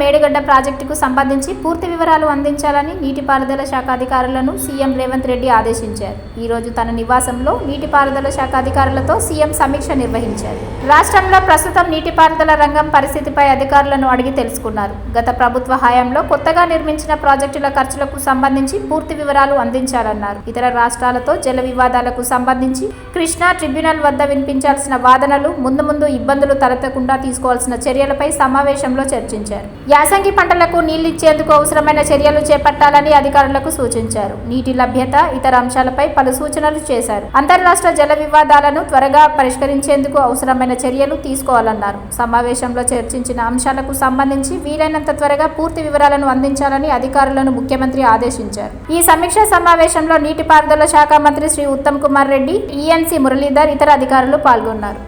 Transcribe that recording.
మేడిగడ్డ ప్రాజెక్టుకు సంబంధించి పూర్తి వివరాలు అందించాలని నీటిపారుదల శాఖ అధికారులను సీఎం రేవంత్ రెడ్డి ఆదేశించారు. ఈ రోజు తన నివాసంలో నీటిపారుదల శాఖ అధికారులతో సీఎం సమీక్ష నిర్వహించారు. రాష్ట్రంలో ప్రస్తుతం నీటిపారుదల రంగం పరిస్థితిపై అధికారులను అడిగి తెలుసుకున్నారు. గత ప్రభుత్వ హయాంలో కొత్తగా నిర్మించిన ప్రాజెక్టుల ఖర్చులకు సంబంధించి పూర్తి వివరాలు అందించాలన్నారు. ఇతర రాష్ట్రాలతో జల వివాదాలకు సంబంధించి కృష్ణా ట్రిబ్యునల్ వద్ద వినిపించాల్సిన వాదనలు ముందు ముందు ఇబ్బందులు తలెత్తకుండా తీసుకోవాల్సిన చర్యలపై సమావేశంలో చర్చించారు. యాసంగి పంటలకు నీళ్ళిచ్చేందుకు అవసరమైన చర్యలు చేపట్టాలని అధికారులకు సూచించారు. నీటి లభ్యత ఇతర అంశాలపై పలు సూచనలు చేశారు. అంతర్రాష్ట్ర జల వివాదాలను త్వరగా పరిష్కరించేందుకు అవసరమైన చర్యలు తీసుకోవాలన్నారు. సమావేశంలో చర్చించిన అంశాలకు సంబంధించి వీలైనంత త్వరగా పూర్తి వివరాలను అందించాలని అధికారులను ముఖ్యమంత్రి ఆదేశించారు. ఈ సమీక్షా సమావేశంలో నీటిపారుదల శాఖ మంత్రి శ్రీ ఉత్తమ్ కుమార్ రెడ్డి ఈఎన్సీ మురళీధర్ ఇతర అధికారులు పాల్గొన్నారు.